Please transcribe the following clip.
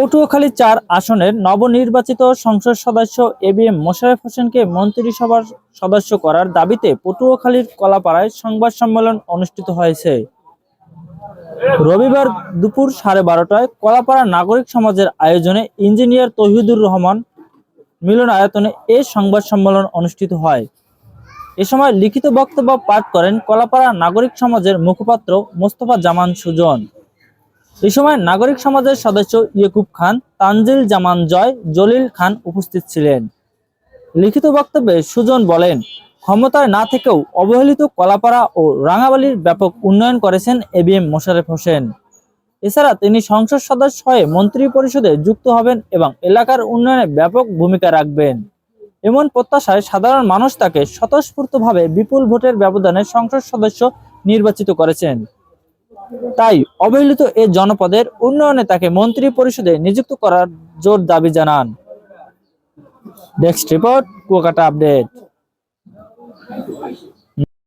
পটুয়াখালী চার আসনের নবনির্বাচিত সংসদ সদস্য এ বি এম মোশাররফ হোসেনকে মন্ত্রিসভার সদস্য করার দাবিতে পটুয়াখালীর কলাপাড়ায় সংবাদ সম্মেলন অনুষ্ঠিত হয়েছে। রবিবার দুপুর সাড়ে বারোটায় কলাপাড়া নাগরিক সমাজের আয়োজনে ইঞ্জিনিয়ার তহিদুর রহমান মিলনায়তনে এ সংবাদ সম্মেলন অনুষ্ঠিত হয়। এ সময় লিখিত বক্তব্য পাঠ করেন কলাপাড়া নাগরিক সমাজের মুখপাত্র মোস্তফা জামান সুজন। এই সময় নাগরিক সমাজের সদস্য ইয়েকুব খান, তানজিল জামান জয়, জলিল খান উপস্থিত ছিলেন। লিখিত বক্তব্যে সুজন বলেন, ক্ষমতায় না থেকেও অবহেলিত কলাপাড়া ও রাঙাবালির ব্যাপক উন্নয়ন করেছেন A B M Mosharraf Hossain. এছাড়া তিনি সংসদ সদস্য হয়ে মন্ত্রী পরিষদে যুক্ত হবেন এবং এলাকার উন্নয়নে ব্যাপক ভূমিকা রাখবেন। এমন প্রত্যাশায় সাধারণ মানুষ তাকে স্বতঃস্ফূর্তভাবে বিপুল ভোটের ব্যবধানে সংসদ সদস্য নির্বাচিত করেছেন। তাই অবহেলিত এ জনপদের উন্নয়নে তাকে মন্ত্রী পরিষদে নিযুক্ত করার জোর দাবি জানান। Desk report Kuakata update